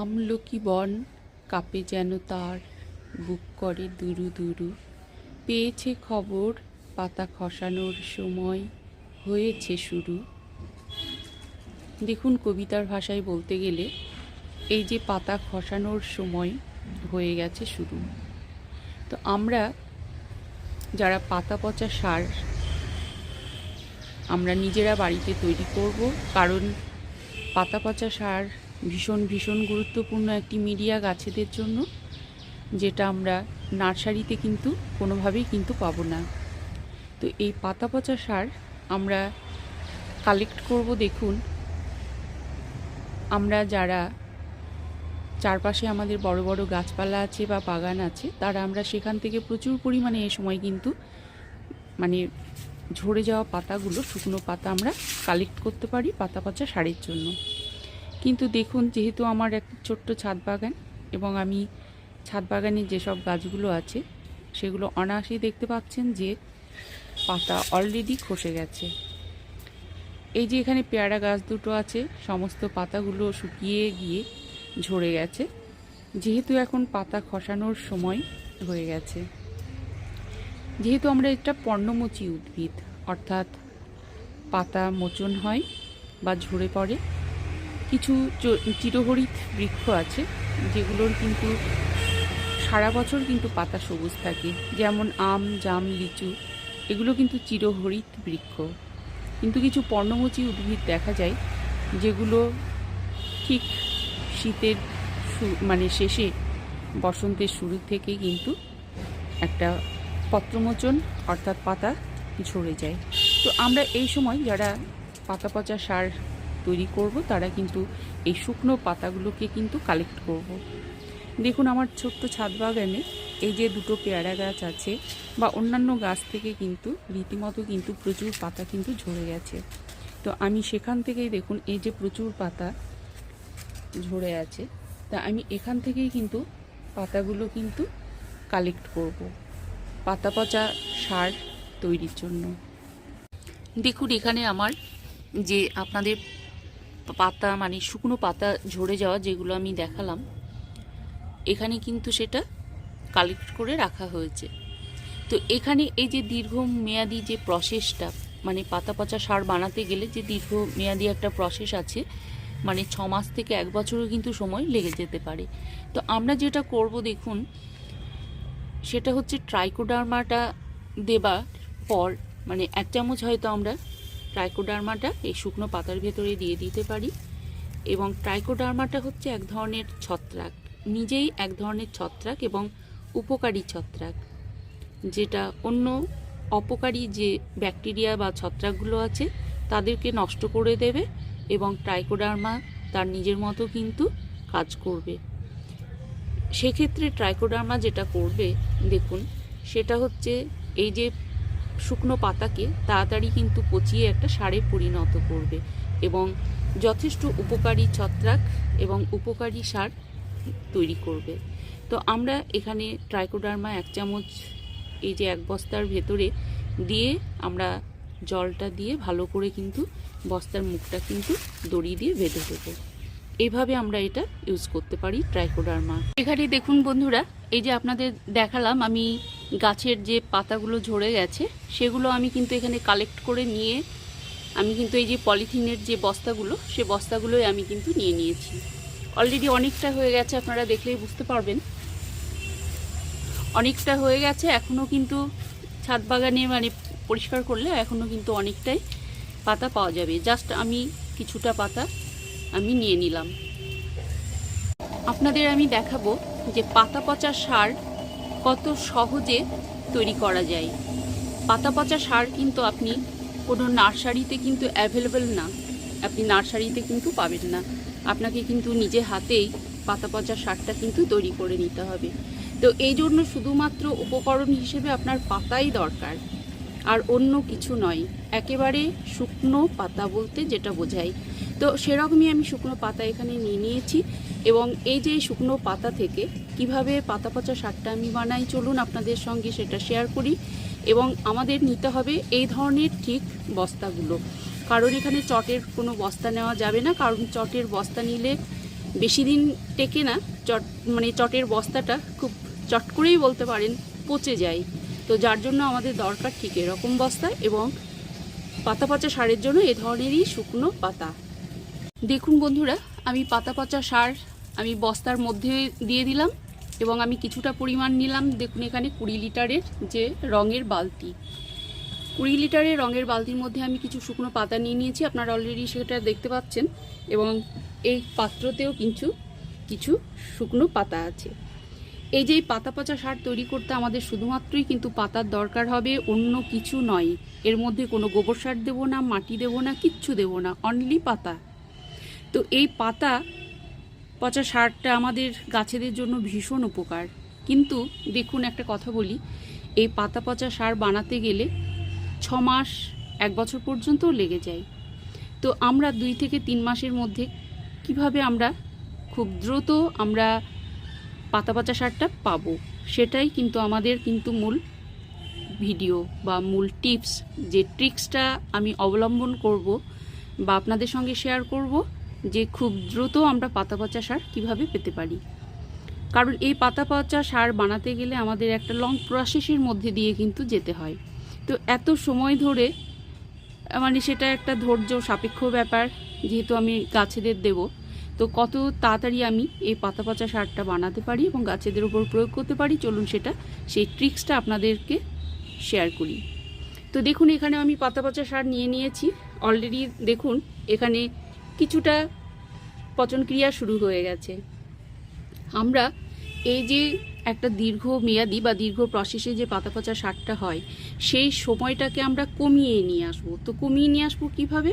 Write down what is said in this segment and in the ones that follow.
আমলকি বন কাপে যেন তার, বুক করে দুরু দুরু। পেয়েছে খবর পাতা খসানোর সময় হয়েছে শুরু। দেখুন কবিতার ভাষায় বলতে গেলে, এই যে পাতা খসানোর সময় হয়ে গেছে শুরু। তো আমরা যারা পাতা পচা সার, আমরা নিজেরা বাড়িতে তৈরি করব, কারণ পাতা পচা সার ভীষণ ভীষণ গুরুত্বপূর্ণ একটি মিডিয়া গাছেদের জন্য, যেটা আমরা নার্সারিতে কিন্তু কোনোভাবেই কিন্তু পাবো না। তো এই পাতা পচা সার আমরা কালেক্ট করব দেখুন। আমরা যারা চারপাশে আমাদের বড় বড় গাছপালা আছে বা বাগান আছে, তারা আমরা সেখান থেকে প্রচুর পরিমাণে এ সময় কিন্তু মানে ঝরে যাওয়া পাতাগুলো, শুকনো পাতা আমরা কালেক্ট করতে পারি পাতা পচা সারের জন্য। কিন্তু দেখুন, যেহেতু আমার একটা ছোট্ট ছাদ বাগান এবং আমি ছাদ বাগানের যেসব গাছগুলো আছে, সেগুলো অনায়াসেই দেখতে পাচ্ছেন যে পাতা অলরেডি খসে গেছে। এই যে এখানে পেয়ারা গাছ দুটো আছে, সমস্ত পাতাগুলো শুকিয়ে গিয়ে ঝরে গেছে। যেহেতু এখন পাতা খসানোর সময় হয়ে গেছে। যেহেতু আমরা এটা পর্ণমোচী উদ্ভিদ, অর্থাৎ পাতা মোচন হয় বা ঝরে পড়ে কিছু চিরহরিত বৃক্ষ আছে, যেগুলোর কিন্তু সারা বছর কিন্তু পাতা সবুজ থাকে, যেমন আম, জাম, লিচু, এগুলো কিন্তু চিরহরিত বৃক্ষ। কিন্তু কিছু পর্ণমোচী উদ্ভিদ দেখা যায়, যেগুলো ঠিক শীতের মানে শেষে বসন্তের শুরু থেকে কিন্তু একটা পত্রমোচন, অর্থাৎ পাতা ঝরে যায়। তো আমরা এই সময় যারা পাতা পচা সার তৈরি করব, তারা কিন্তু এই শুকনো পাতাগুলোকে কিন্তু কালেক্ট করব। দেখুন আমার ছোট্ট ছাদ বাগানে এই যে দুটো পেয়ারা গাছ আছে বা অন্যান্য গাছ থেকে কিন্তু রীতিমতো কিন্তু প্রচুর পাতা কিন্তু ঝরে গেছে। তো আমি সেখান থেকেই দেখুন এই যে প্রচুর পাতা ঝরে আছে, তা আমি এখান থেকেই কিন্তু পাতাগুলো কিন্তু কালেক্ট করব। পাতা পচা সার তৈরির জন্য। দেখুন এখানে আমার যে আপনাদের পাতা মানে শুকনো পাতা ঝরে যাওয়া যেগুলো আমি দেখালাম, এখানে কিন্তু সেটা কালেক্ট করে রাখা হয়েছে। তো এখানে এই যে দীর্ঘ মেয়াদি যে প্রসেসটা মানে পাতা পচা সার বানাতে গেলে যে দীর্ঘ মেয়াদি একটা প্রসেস আছে মানে ছ মাস থেকে এক বছরও কিন্তু সময় লেগে যেতে পারে। তো আমরা যেটা করব দেখুন, সেটা হচ্ছে ট্রাইকোডার্মাটা দেবার পর মানে এক চামচ হয়তো আমরা ট্রাইকোডার্মাটা এই শুকনো পাতার ভেতরে দিয়ে দিতে পারি। এবং ট্রাইকোডার্মাটা হচ্ছে এক ধরনের ছত্রাক। নিজেই এক ধরনের ছত্রাক এবং উপকারী ছত্রাক। যেটা অন্য অপকারী যে ব্যাকটেরিয়া বা ছত্রাকগুলো আছে, তাদেরকে নষ্ট করে দেবে এবং ট্রাইকোডার্মা তার নিজের মতো কিন্তু কাজ করবে। সেক্ষেত্রে ট্রাইকোডার্মা যেটা করবে, দেখুন, সেটা হচ্ছে এই যে শুকনো পাতাকে তাড়াতাড়ি কিন্তু পচিয়ে একটা সারে পরিণত করবে এবং যথেষ্ট উপকারী ছত্রাক এবং উপকারী সার তৈরি করবে। তো আমরা এখানে ট্রাইকোডার্মা এক চামচ এই যে এক বস্তার ভেতরে দিয়ে আমরা জলটা দিয়ে ভালো করে কিন্তু বস্তার মুখটা কিন্তু দড়ি দিয়ে বেঁধে দেবো। এইভাবে আমরা এটা ইউজ করতে পারি ট্রাইকোডার্মা। এখানে দেখুন বন্ধুরা, এই যে আপনাদের দেখালাম, আমি গাছের যে পাতাগুলো ঝরে গেছে, সেগুলো আমি কিন্তু এখানে কালেক্ট করে নিয়ে, আমি কিন্তু এই যে পলিথিনের যে বস্তাগুলো, সে বস্তাগুলোই আমি কিন্তু নিয়ে নিয়েছি। অলরেডি অনেকটা হয়ে গেছে, আপনারা দেখলেই বুঝতে পারবেন। অনেকটা হয়ে গেছে এখনও কিন্তু ছাদ বাগানে মানে পরিষ্কার করলে এখনও কিন্তু অনেকটাই পাতা পাওয়া যাবে। জাস্ট আমি কিছুটা পাতা আমি নিয়ে নিলাম। আপনাদের আমি দেখাবো যে পাতা পচা সার কত সহজে তৈরি করা যায়। পাতা পচা সার কিন্তু আপনি কোনো নার্সারিতে কিন্তু অ্যাভেলেবেল না। আপনি নার্সারিতে কিন্তু পাবেন না। আপনাকে কিন্তু নিজে হাতেই পাতা পচা সারটা কিন্তু তৈরি করে নিতে হবে। তো এই জন্য শুধুমাত্র উপকরণ হিসেবে আপনার পাতাই দরকার। আর অন্য কিছু নয়। একেবারে শুকনো পাতা বলতে যেটা বোঝায়। তো সেরকমই আমি শুকনো পাতা এখানে নিয়ে নিয়েছি এবং এই যে শুকনো পাতা থেকে কীভাবে পাতা পচা সারটা আমি বানাই, চলুন আপনাদের সঙ্গে সেটা শেয়ার করি এবং আমাদের নিতে হবে এই ধরনের ঠিক বস্তাগুলো। কারণ এখানে চটের কোনো বস্তা নেওয়া যাবে না, কারণ চটের বস্তা নিলে বেশি দিন টেকে না, চট মানে চটের বস্তাটা খুব চট করেই বলতে পারেন পচে যায়। তো যার জন্য আমাদের দরকার ঠিক এরকম বস্তা এবং পাতা পচা সারের জন্য এ ধরনেরই শুকনো পাতা। দেখুন বন্ধুরা, আমি পাতা পচা সার আমি বস্তার মধ্যে দিয়ে দিলাম এবং আমি কিছুটা পরিমাণ নিলাম। দেখুন এখানে কুড়ি লিটারের যে রঙের বালতি। কুড়ি লিটারের রঙের বালতির মধ্যে আমি কিছু শুকনো পাতা নিয়ে নিয়েছি, আপনারা অলরেডি সেটা দেখতে পাচ্ছেন এবং এই পাত্রতেও কিছু কিছু শুকনো পাতা আছে। এই যে পাতা পচা সার তৈরি করতে আমাদের শুধুমাত্রই কিন্তু পাতার দরকার হবে, অন্য কিছু নয়। এর মধ্যে কোনো গোবর সার দেবো না, মাটি দেবো না, কিচ্ছু দেবো না অনলি পাতা। তো এই পাতা পচা সারটা আমাদের গাছেদের জন্য ভীষণ উপকার। কিন্তু দেখুন একটা কথা বলি, এই পাতা পচা সার বানাতে গেলে ছ মাস, এক বছর পর্যন্তও লেগে যায়। তো আমরা দুই থেকে তিন মাসের মধ্যে কীভাবে আমরা খুব দ্রুত আমরা পাতা পচা সারটা পাবো? সেটাই কিন্তু আমাদের কিন্তু মূল ভিডিও বা মূল টিপস। যে ট্রিক্সটা আমি অবলম্বন করব বা আপনাদের সঙ্গে শেয়ার করব যে খুব দ্রুত আমরা পাতা পচা সার কীভাবে পেতে পারি। কারণ এই পাতা পচা সার বানাতে গেলে আমাদের একটা লং প্রসেসের মধ্যে দিয়ে কিন্তু যেতে হয়। তো এত সময় ধরে মানে সেটা একটা ধৈর্য সাপেক্ষ ব্যাপার যেহেতু আমি গাছেদের দেব। তো কত তাড়াতাড়ি আমি এই পাতা পচা সারটা বানাতে পারি এবং গাছেদের উপর প্রয়োগ করতে পারি, চলুন সেটা, সেই ট্রিক্সটা আপনাদেরকে শেয়ার করি। তো দেখুন, এখানে আমি পাতা পচা সার নিয়ে নিয়েছি। অলরেডি দেখুন, এখানে কিছুটা পচন ক্রিয়া শুরু হয়ে গেছে। আমরা এই যে একটা দীর্ঘ মেয়াদি বা দীর্ঘ প্রসেসে যে পাতা পচা সারটা হয়, সেই সময়টাকে আমরা কমিয়ে নিয়ে আসব। তো কমিয়ে নিয়ে আসব কীভাবে?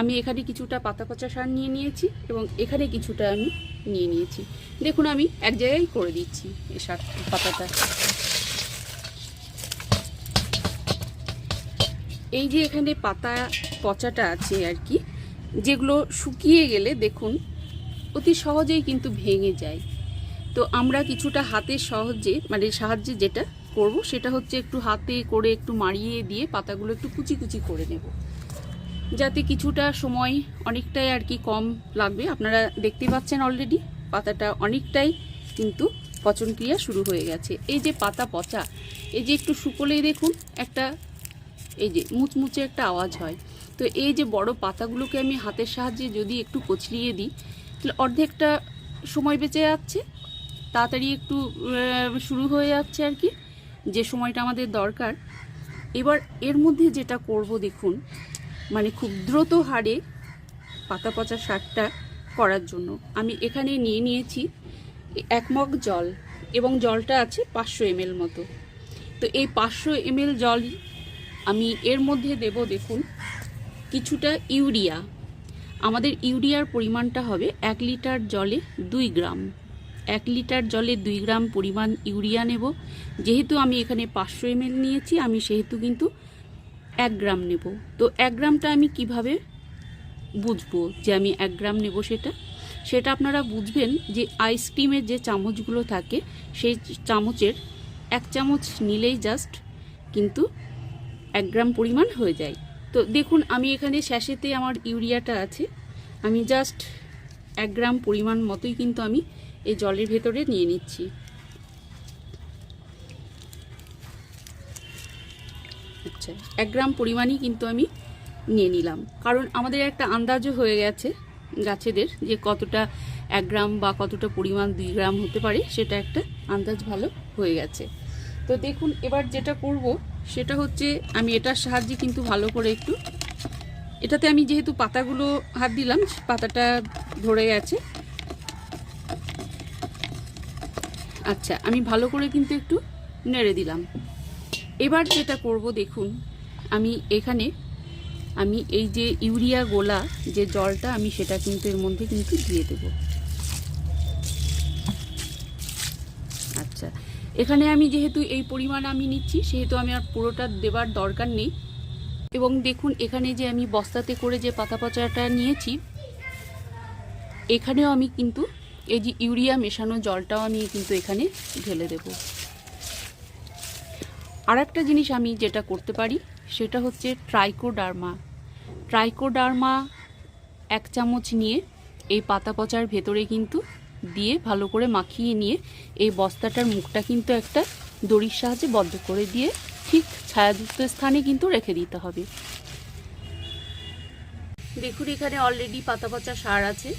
আমি এখানে কিছুটা পাতা পচা সার নিয়ে নিয়েছি এবং এখানে কিছুটা আমি নিয়ে নিয়েছি। দেখুন, আমি এক জায়গায় করে দিচ্ছি এই সার, পাতাটা। এই যে এখানে পাতা পচাটা আছে আর কি যেগুলো শুকিয়ে গেলে দেখুন, অতি সহজেই কিন্তু ভেঙে যায়। তো আমরা কিছুটা হাতের সহজে মানে সাহায্যে যেটা করব সেটা হচ্ছে একটু হাতে করে একটু মারিয়ে দিয়ে পাতাগুলো একটু কুচি কুচি করে নেব। যাতে কিছুটা সময় অনেকটাই আর কি কম লাগবে। আপনারা দেখতে পাচ্ছেন অলরেডি পাতাটা অনেকটাই কিন্তু পচন ক্রিয়া শুরু হয়ে গেছে। এই যে পাতা পচা, এই যে একটু শুকলেই দেখুন একটা, এই যে মুচমুচে একটা আওয়াজ হয়। তো এই যে বড় পাতাগুলোকে আমি হাতের সাহায্যে যদি একটু কচলিয়ে দিই, তাহলে অর্ধেকটা সময় বেঁচে যাচ্ছে, তাড়াতাড়ি একটু শুরু হয়ে যাচ্ছে আর কি, যে সময়টা আমাদের দরকার। এবার এর মধ্যে যেটা করব দেখুন মানে খুব দ্রুত হারে পাতা পচা সারটা করার জন্য। আমি এখানে নিয়ে নিয়েছি এক মগ জল, এবং জলটা আছে পাঁচশো এমএল মতো। তো এই পাঁচশো এমএল জল আমি এর মধ্যে দেব দেখুন কিছুটা ইউরিয়া। আমাদের ইউরিয়ার পরিমাণটা হবে এক লিটার জলে দুই গ্রাম। এক লিটার জলে দুই গ্রাম পরিমাণ ইউরিয়া নেব। যেহেতু আমি এখানে পাঁচশো এমএল নিয়েছি, আমি সেহেতু কিন্তু এক গ্রাম নেব। তো এক গ্রামটা আমি কীভাবে বুঝব যে আমি এক গ্রাম নেব সেটা? সেটা আপনারা বুঝবেন যে আইসক্রিমের যে চামচগুলো থাকে, সেই চামচের এক চামচ নিলেই জাস্ট কিন্তু এক গ্রাম পরিমাণ হয়ে যায়। তো দেখুন, আমি এখানে স্যাশেতে আমার ইউরিয়াটা আছে। আমি জাস্ট এক গ্রাম পরিমাণ মতোই কিন্তু আমি এই জলের ভেতরে নিয়ে নিচ্ছি। আচ্ছা এক গ্রাম পরিমাণই কিন্তু আমি নিয়ে নিলাম। কারণ আমাদের একটা আন্দাজও হয়ে গেছে গাছেদের যে কতটা এক গ্রাম বা কতটা পরিমাণ দুই গ্রাম হতে পারে, সেটা একটা আন্দাজ ভালো হয়ে গেছে। তো দেখুন, এবার যেটা করব সেটা হচ্ছে আমি এটার সাহায্যে কিন্তু ভালো করে একটু, এটাতে আমি যেহেতু পাতাগুলো হাত দিলাম, পাতাটা ধরে গেছে আচ্ছা আমি ভালো করে কিন্তু একটু নেড়ে দিলাম। এবার যেটা করব দেখুন, আমি এখানে, আমি এই যে ইউরিয়া গোলা যে জলটা, আমি সেটা কিন্তু এর মধ্যে কিন্তু দিয়ে দেব আচ্ছা এখানে আমি যেহেতু এই পরিমাণ আমি নিচ্ছি, সেহেতু আমি আর পুরোটা দেবার দরকার নেই। এবং দেখুন, এখানে যে আমি বস্তাতে করে যে পাতা পচাটা নিয়েছি, এখানেও আমি কিন্তু এই যে ইউরিয়া মেশানো জলটাও আমি কিন্তু এখানে ঢেলে দেব। আর একটা জিনিস আমি যেটা করতে পারি, সেটা হচ্ছে ট্রাইকোডার্মা। ট্রাইকোডার্মা এক চামচ নিয়ে এই পাতা পচার ভেতরে কিন্তু দিয়ে ভালো করে মাখিয়ে নিয়ে এই বস্তাটার মুখটা কিন্তু একটা দড়ির সাহায্যে বন্ধ করে দিয়ে ঠিক ছায়াযুক্ত স্থানে কিন্তু রেখে দিতে হবে। দেখুন, এখানে অলরেডি পাতা পচা সার আছে।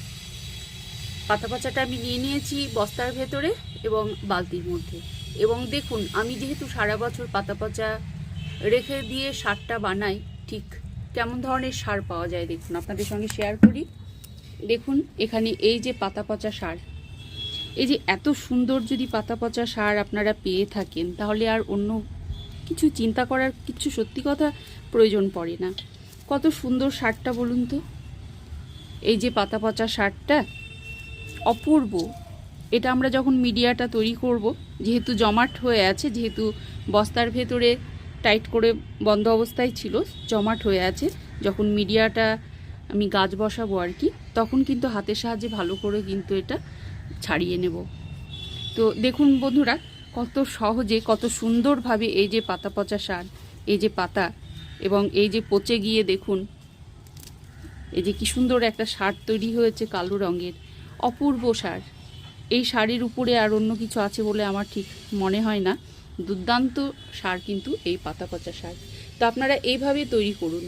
পাতা পচাটা আমি নিয়ে নিয়েছি বস্তার ভেতরে এবং বালতির মধ্যে। এবং দেখুন, আমি যেহেতু সারা বছর পাতা পচা রেখে দিয়ে সারটা বানাই, ঠিক কেমন ধরনের সার পাওয়া যায় দেখুন। আপনাদের সঙ্গে শেয়ার করি। দেখুন, এখানে এই যে পাতা পচা সার, এই যে এত সুন্দর যদি পাতা পচা সার আপনারা পেয়ে থাকেন, তাহলে আর অন্য কিছু চিন্তা করার কিছু সত্যি কথা প্রয়োজন পড়ে না। কত সুন্দর সারটা বলুন তো। এই যে পাতা পচা সারটা অপূর্ব। এটা আমরা যখন মিডিয়াটা তৈরি করব, যেহেতু জমাট হয়ে আছে, যেহেতু বস্তার ভেতরে টাইট করে বন্ধ অবস্থায় ছিল, জমাট হয়ে আছে, যখন মিডিয়াটা আমি গাছ বসাবো আর কি তখন কিন্তু হাতের সাহায্যে ভালো করে কিন্তু এটা ছাড়িয়ে নেব। তো দেখুন বন্ধুরা, কত সহজে, কত সুন্দরভাবে এই যে পাতা পচা সার, এই যে পাতা এবং এই যে পচে গিয়ে দেখুন, এই যে কি সুন্দর একটা সার তৈরি হয়েছে কালো রঙের, অপূর্ব সার। এই শাড়ির উপরে আর অন্য কিছু আছে বলে আমার ঠিক মনে হয় না। দুর্দান্ত সার কিন্তু এই পাতা পচা সার। তো আপনারা এইভাবে তৈরি করুন।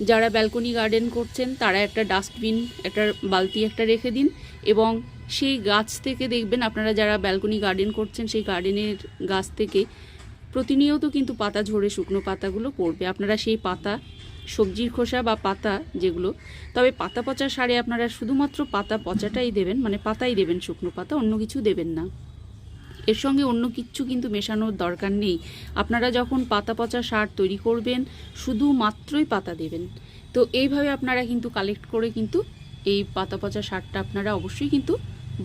যারা ব্যালকনি গার্ডেন করছেন, তারা একটা ডাস্টবিন একটা বালতি একটা রেখে দিন এবং সেই গাছ থেকে দেখবেন আপনারা যারা ব্যালকনি গার্ডেন করছেন, সেই গার্ডেনের গাছ থেকে প্রতিনিয়ত কিন্তু পাতা ঝরে শুকনো পাতাগুলো পড়বে। আপনারা সেই পাতা, সবজির খোসা বা পাতা যেগুলো, তবে পাতা পচা সারে আপনারা শুধুমাত্র পাতা পচাটাই দেবেন মানে পাতাই দেবেন শুকনো পাতা, অন্য কিছু দেবেন না। এর সঙ্গে অন্য কিচ্ছু কিন্তু মেশানোর দরকার নেই। আপনারা যখন পাতা পচা সার তৈরি করবেন, শুধুমাত্রই পাতা দেবেন। তো এইভাবে আপনারা কিন্তু কালেক্ট করে কিন্তু এই পাতা পচা সারটা আপনারা অবশ্যই কিন্তু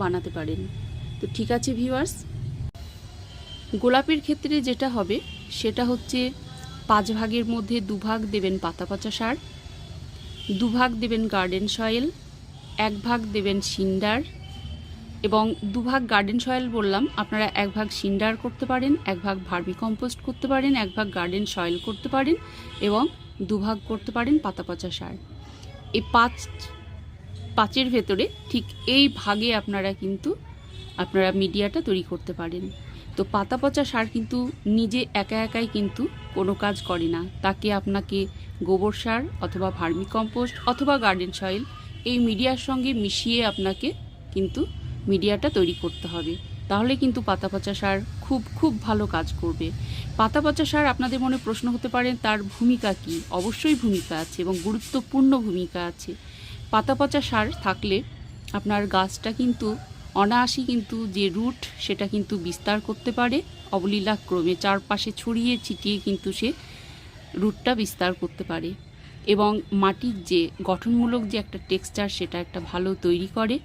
বানাতে পারেন। তো ঠিক আছে ভিউয়ার্স গোলাপের ক্ষেত্রে যেটা হবে, সেটা হচ্ছে পাঁচ ভাগের মধ্যে দুভাগ দেবেন পাতা পচা সার, দুভাগ দেবেন গার্ডেন সয়েল এক ভাগ দেবেন সিন্ডার এবং দুভাগ গার্ডেন সয়েল বললাম, আপনারা এক ভাগ সিন্ডার করতে পারেন, এক ভাগ ভার্মি কম্পোস্ট করতে পারেন, এক ভাগ গার্ডেন সয়েল করতে পারেন এবং দুভাগ করতে পারেন পাতা পচা সার। এই পাঁচ, পাঁচের ভেতরে ঠিক এই ভাগে আপনারা কিন্তু, আপনারা মিডিয়াটা তৈরি করতে পারেন। তো পাতা পচা সার কিন্তু নিজে একা একাই কিন্তু কোনো কাজ করে না। তাকে আপনাকে গোবর সার অথবা ভার্মি কম্পোস্ট অথবা গার্ডেন সয়েল এই মিডিয়ার সঙ্গে মিশিয়ে আপনাকে কিন্তু মিডিয়াটা তৈরি করতে হবে। তাহলে কিন্তু পাতা পচা সার খুব খুব ভালো কাজ করবে। পাতা পচা সার আপনাদের মনে প্রশ্ন হতে পারে, তার ভূমিকা কি? অবশ্যই ভূমিকা আছে এবং গুরুত্বপূর্ণ ভূমিকা আছে। পাতা পচা সার থাকলে আপনার গাছটা কিন্তু অনায়াসই কিন্তু যে রুট, সেটা কিন্তু বিস্তার করতে পারে। অবলীলাক্রমে চারপাশে ছড়িয়ে ছিটিয়ে কিন্তু সে রুটটা বিস্তার করতে পারে এবং মাটির যে গঠনমূলক যে একটা টেক্সচার, সেটা একটা ভালো তৈরি করে।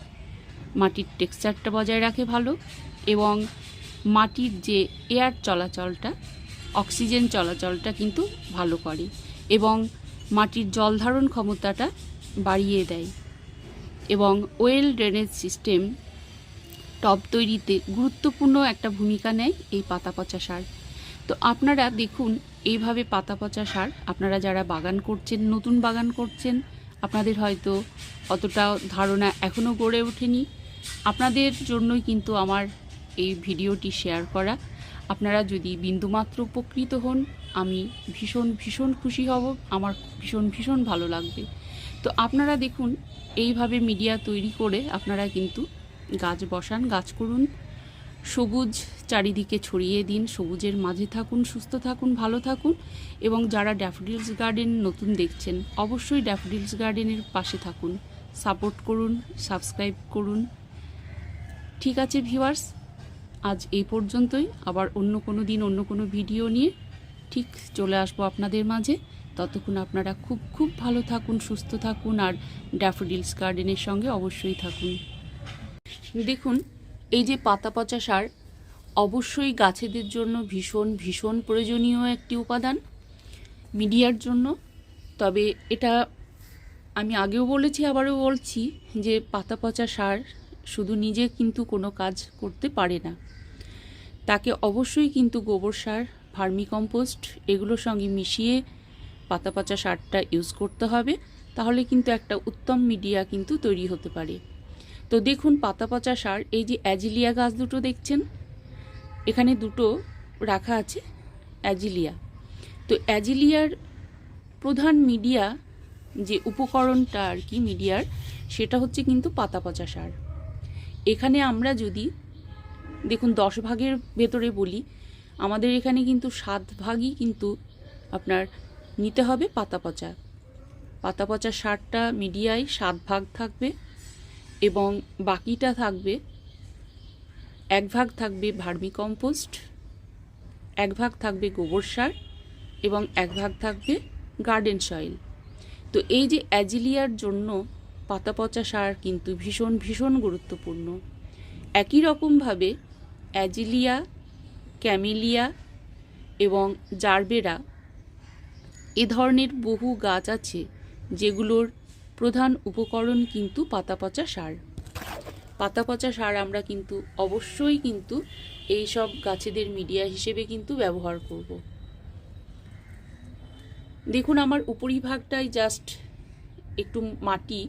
মাটির টেক্সচারটা বজায় রাখে ভালো এবং মাটির যে এয়ার চলাচলটা, অক্সিজেন চলাচলটা কিন্তু ভালো করে এবং মাটির জল ধারণ ক্ষমতাটা বাড়িয়ে দেয় এবং ওয়েল ড্রেনেজ সিস্টেম টব তৈরিতে গুরুত্বপূর্ণ একটা ভূমিকা নেয় এই পাতা পচা সার। তো আপনারা দেখুন এইভাবে পাতা পচা সার আপনারা যারা বাগান করছেন, নতুন বাগান করছেন, আপনাদের হয়তো অতটা ধারণা এখনও গড়ে ওঠেনি। আপনাদের জন্যই কিন্তু আমার এই ভিডিওটি শেয়ার করা। আপনারা যদি বিন্দুমাত্র উপকৃত হন, আমি ভীষণ ভীষণ খুশি হব। আমার ভীষণ ভীষণ ভালো লাগবে। তো আপনারা দেখুন, এইভাবে মিডিয়া তৈরি করে আপনারা কিন্তু গাছ বসান, গাছ করুন। সবুজ চারিদিকে ছড়িয়ে দিন, সবুজের মাঝে থাকুন, সুস্থ থাকুন, ভালো থাকুন এবং যারা ড্যাফোডিলস গার্ডেন নতুন দেখছেন, অবশ্যই ড্যাফোডিলস গার্ডেনের পাশে থাকুন। সাপোর্ট করুন, সাবস্ক্রাইব করুন। ঠিক আছে ভিউয়ার্স আজ এই পর্যন্তই। আবার অন্য কোনো দিন, অন্য কোনো ভিডিও নিয়ে ঠিক চলে আসব আপনাদের মাঝে। ততক্ষণ আপনারা খুব খুব ভালো থাকুন, সুস্থ থাকুন, আর ড্যাফোডিলস গার্ডেনের সঙ্গে অবশ্যই থাকুন। দেখুন, এই যে পাতা পচা সার, অবশ্যই গাছেদের জন্য ভীষণ ভীষণ প্রয়োজনীয় একটি উপাদান মিডিয়ার জন্য। তবে এটা আমি আগেও বলেছি, আবারও বলছি যে পাতা পচা সার শুধু নিজে কিন্তু কোনো কাজ করতে পারে না। তাকে অবশ্যই কিন্তু গোবর সার ভার্মি কম্পোস্ট এগুলোর সঙ্গে মিশিয়ে পাতা পচা সারটা ইউজ করতে হবে। তাহলে কিন্তু একটা উত্তম মিডিয়া কিন্তু তৈরি হতে পারে। তো দেখুন পাতা পচা সার, এই যে অ্যাজিলিয়া গাছ দুটো দেখছেন? এখানে দুটো রাখা আছে, অ্যাজিলিয়া। তো অ্যাজিলিয়ার প্রধান মিডিয়া যে উপকরণটা আর কি মিডিয়ার, সেটা হচ্ছে কিন্তু পাতা পচা সার। এখানে আমরা যদি, দেখুন, দশ ভাগের ভেতরে বলি, আমাদের এখানে কিন্তু সাত ভাগই কিন্তু আপনার নিতে হবে পাতা পচা। পাতা পচা সারটা মিডিয়ায় সাত ভাগ থাকবে এবং বাকিটা থাকবে, এক ভাগ থাকবে ভার্মি কম্পোস্ট এক ভাগ থাকবে গোবর সার এবং এক ভাগ থাকবে গার্ডেন সয়েল। তো এই যে অ্যাজিলিয়ার জন্য পাতা পচা সার কিন্তু ভীষণ ভীষণ গুরুত্বপূর্ণ। একই রকমভাবে অ্যাজিলিয়া, ক্যামিলিয়া এবং জারবেরা এ ধরনের বহু গাছ আছে যেগুলোর প্রধান উপকরণ কিন্তু পাতা পচা সার। পাতা পচা সার আমরা কিন্তু অবশ্যই কিন্তু এই সব গাছেদের মিডিয়া হিসেবে কিন্তু ব্যবহার করব। দেখুন, আমার উপরিভাগটাই জাস্ট একটু মাটি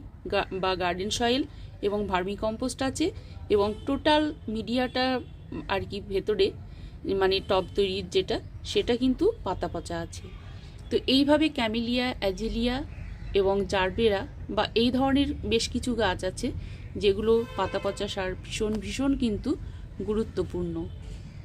বা গার্ডেন সয়েল এবং ভার্মি কম্পোস্ট আছে এবং টোটাল মিডিয়াটা আর কি ভেতরে মানে টব তৈরির যেটা, সেটা কিন্তু পাতা পচা আছে। তো এইভাবে ক্যামিলিয়া অ্যাজেলিয়া এবং জারবেরা বা এই ধরনের বেশ কিছু গাছ আছে যেগুলো পাতা পচা সার ভীষণ ভীষণ কিন্তু গুরুত্বপূর্ণ।